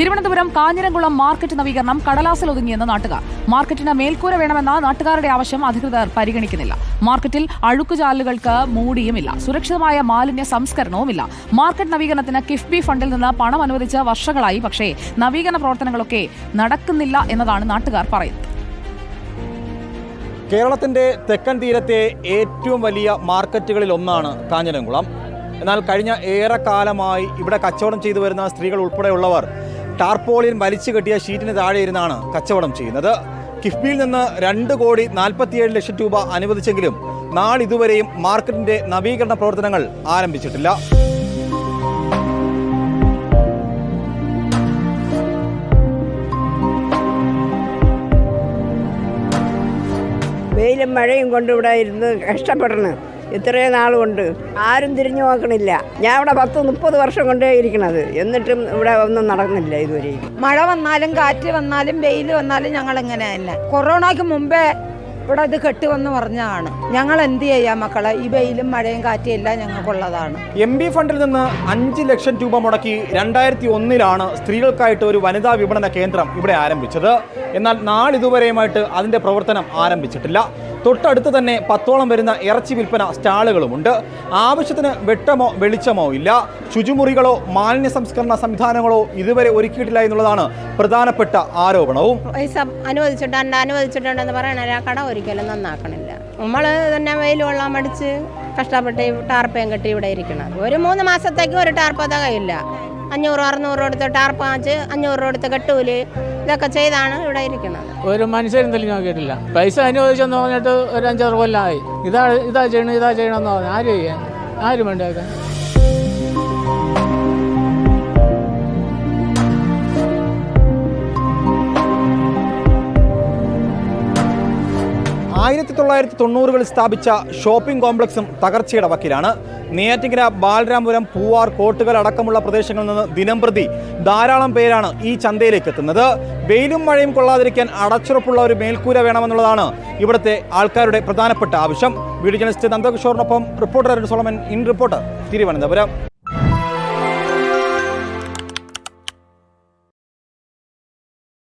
Thiruvananthapuram Kanjiramkulam market നവീകരണം കടലാസിൽ ഒതുങ്ങിയെന്ന് നാട്ടുകാർ. മാർക്കറ്റിന് മേൽക്കൂര വേണമെന്ന നാട്ടുകാരുടെ ആവശ്യം അധികൃതർ പരിഗണിക്കുന്നില്ല. മാർക്കറ്റിൽ അഴുക്കുചാലുകൾക്ക് മൂടിയുമില്ല. സുരക്ഷിതമായ മാലിന്യ സംസ്കരണവുമില്ല. മാർക്കറ്റ് നവീകരണത്തിന് കിഫ്ബി ഫണ്ടിൽ നിന്ന് പണം അനുവദിച്ച വർഷങ്ങളായി പക്ഷേ നവീകരണ പ്രവർത്തനങ്ങളൊക്കെ നടക്കുന്നില്ല എന്നതാണ് നാട്ടുകാർ പറയുന്നത്. കേരളത്തിന്റെ തെക്കൻ തീരത്തെ ഏറ്റവും വലിയ മാർക്കറ്റുകളിൽ ഒന്നാണ് കാഞ്ഞിരംകുളം. എന്നാൽ കഴിഞ്ഞ ഏറെ കാലമായി ഇവിടെ കച്ചവടം ചെയ്തു വരുന്ന സ്ത്രീകൾ ഉൾപ്പെടെയുള്ളവർ ടാർപോളിൻ വലിച്ചു കെട്ടിയ ഷീറ്റിന് താഴെ ഇരുന്നാണ് കച്ചവടം ചെയ്യുന്നത്. കിഫ്ബിയിൽ നിന്ന് രണ്ട് കോടി നാൽപ്പത്തിയേഴ് ലക്ഷം രൂപ അനുവദിച്ചെങ്കിലും നാളിതുവരെയും മാർക്കറ്റിന്റെ നവീകരണ പ്രവർത്തനങ്ങൾ ആരംഭിച്ചിട്ടില്ല. വെയിലും മഴയും കൊണ്ട് ഇവിടെ ഇരുന്ന് കഷ്ടപ്പെടണം. ഇത്രയും നാളുകൊണ്ട് ആരും തിരിഞ്ഞു നോക്കണില്ല. ഞാൻ ഇവിടെ പത്ത് മുപ്പത് വർഷം കൊണ്ടേ ഇരിക്കണത്. എന്നിട്ടും ഇവിടെ ഒന്നും നടന്നില്ല ഇതുവരെ. മഴ വന്നാലും കാറ്റ് വന്നാലും വെയിൽ വന്നാലും ഞങ്ങൾ ഇങ്ങനെ തന്നെ കൊറോണയ്ക്ക് മുമ്പേ ഇവിടെ ഇത് കെട്ടുവെന്ന് പറഞ്ഞതാണ്. ഞങ്ങൾ എന്ത് ചെയ്യാം മക്കളെ? ഈ വെയിലും മഴയും കാറ്റും എല്ലാം ഞങ്ങൾക്കുള്ളതാണ്. എം ബി ഫണ്ടിൽ നിന്ന് അഞ്ച് ലക്ഷം രൂപ മുടക്കി രണ്ടായിരത്തി ഒന്നിലാണ് സ്ത്രീകൾക്കായിട്ട് ഒരു വനിതാ വിപണന കേന്ദ്രം ഇവിടെ ആരംഭിച്ചത്. എന്നാൽ നാളിതുവരെയുമായിട്ട് അതിന്റെ പ്രവർത്തനം ആരംഭിച്ചിട്ടില്ല. തൊട്ടടുത്ത് തന്നെ പത്തോളം വരുന്ന ഇറച്ചി വിൽപ്പന സ്റ്റാളുകളുമുണ്ട്. ആവശ്യത്തിന് വെട്ടമോ വെളിച്ചമോ ഇല്ല. ശുചിമുറികളോ മാലിന്യ സംസ്കരണ സംവിധാനങ്ങളോ ഇതുവരെ ഒരുക്കിയിട്ടില്ല എന്നുള്ളതാണ് പ്രധാനപ്പെട്ട ആരോപണവും. പൈസ അനുവദിച്ചിട്ടുണ്ട് അനുവദിച്ചിട്ടുണ്ടെന്ന് ആ കട ഒരിക്കലും നന്നാക്കണില്ല. നമ്മൾ തന്നെ വെയിൽ കൊള്ളാൻ മടിച്ച് കഷ്ടപ്പെട്ട് ടാർപ്പയും കെട്ടി ഇവിടെ ഇരിക്കണം ഒരു മൂന്ന് മാസത്തേക്ക് ഒരു ടാർപ്പ് തകയില്ല അഞ്ഞൂറ് അറുന്നൂറ് കൊടുത്ത് ടാർപ്പ് വാങ്ങിച്ച് അഞ്ഞൂറ് എടുത്ത് കെട്ടൂൽ ഇതൊക്കെ ചെയ്താണ് ഇവിടെ ഇരിക്കുന്നത്. ഒരു മനുഷ്യരും തെളിഞ്ഞു നോക്കിയിട്ടില്ല. പൈസ അനുവദിച്ചെന്ന് പറഞ്ഞിട്ട് ഒരു അഞ്ചാറ് കൊല്ലമായി ഇതാ ഇതാ ചെയ്യണം ഇതാ ചെയ്യണമെന്ന് പറഞ്ഞു. ആര് ചെയ്യാൻ ആരും വേണ്ടേക്കാൻ ആയിരത്തി തൊള്ളായിരത്തി തൊണ്ണൂറുകളിൽ സ്ഥാപിച്ച ഷോപ്പിംഗ് കോംപ്ലക്സും തകർച്ചയുടെ വക്കിലാണ്. നെയ്യാറ്റിങ്കര ബാലരാമപുരം പൂവാർ കോട്ടുകൾ അടക്കമുള്ള പ്രദേശങ്ങളിൽ നിന്ന് ദിനംപ്രതി ധാരാളം പേരാണ് ഈ ചന്തയിലേക്ക് എത്തുന്നത്. വെയിലും മഴയും കൊള്ളാതിരിക്കാൻ അടച്ചുറപ്പുള്ള ഒരു മേൽക്കൂര വേണമെന്നുള്ളതാണ് ഇവിടുത്തെ ആൾക്കാരുടെ പ്രധാനപ്പെട്ട ആവശ്യം. Video journalist നന്ദകിഷോറിനൊപ്പം reporter Solomon in reporter Thiruvananthapuram.